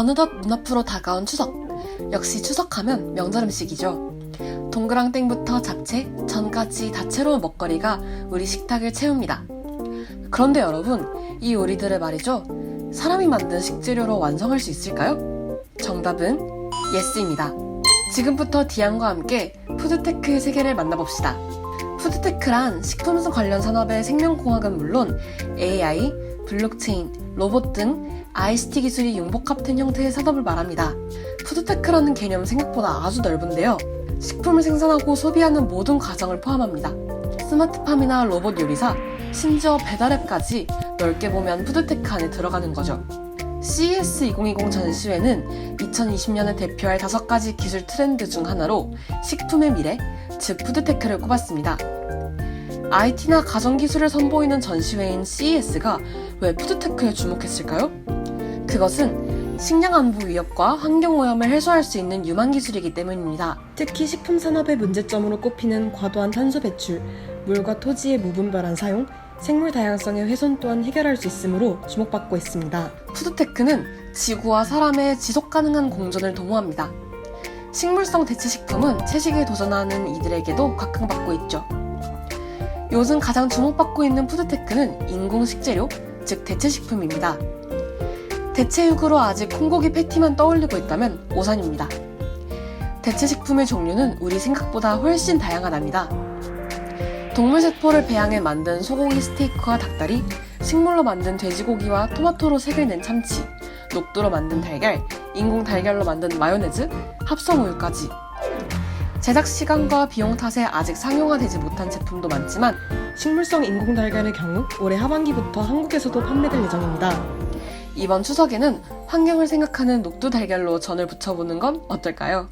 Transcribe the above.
어느덧 눈앞으로 다가온 추석. 역시 추석하면 명절 음식이죠. 동그랑땡부터 잡채, 전까지 다채로운 먹거리가 우리 식탁을 채웁니다. 그런데 여러분, 이 요리들을 말이죠. 사람이 만든 식재료로 완성할 수 있을까요? 정답은 예스입니다. 지금부터 디안과 함께 푸드테크의 세계를 만나봅시다. 푸드테크란 식품 관련 산업의 생명공학은 물론 AI, 블록체인, 로봇 등 ICT 기술이 융복합된 형태의 산업을 말합니다. 푸드테크라는 개념 생각보다 아주 넓은데요. 식품을 생산하고 소비하는 모든 과정을 포함합니다. 스마트팜이나 로봇 요리사, 심지어 배달앱까지 넓게 보면 푸드테크 안에 들어가는 거죠. CES 2020 전시회는 2020년을 대표할 다섯 가지 기술 트렌드 중 하나로 식품의 미래, 즉 푸드테크를 꼽았습니다. IT나 가전기술을 선보이는 전시회인 CES가 왜 푸드테크에 주목했을까요? 그것은 식량 안보 위협과 환경 오염을 해소할 수 있는 유망 기술이기 때문입니다. 특히 식품 산업의 문제점으로 꼽히는 과도한 탄소 배출, 물과 토지의 무분별한 사용, 생물 다양성의 훼손 또한 해결할 수 있으므로 주목받고 있습니다. 푸드테크는 지구와 사람의 지속 가능한 공존을 도모합니다. 식물성 대체 식품은 채식에 도전하는 이들에게도 각광받고 있죠. 요즘 가장 주목받고 있는 푸드테크는 인공 식재료, 즉 대체 식품입니다. 대체 육으로 아직 콩고기 패티만 떠올리고 있다면 오산입니다. 대체 식품의 종류는 우리 생각보다 훨씬 다양하답니다. 동물 세포를 배양해 만든 소고기 스테이크와 닭다리, 식물로 만든 돼지고기와 토마토로 색을 낸 참치, 녹두로 만든 달걀, 인공 달걀로 만든 마요네즈, 합성 우유까지. 제작 시간과 비용 탓에 아직 상용화되지 못한 제품도 많지만 식물성 인공 달걀의 경우 올해 하반기부터 한국에서도 판매될 예정입니다. 이번 추석에는 환경을 생각하는 녹두 달걀로 전을 부쳐보는 건 어떨까요?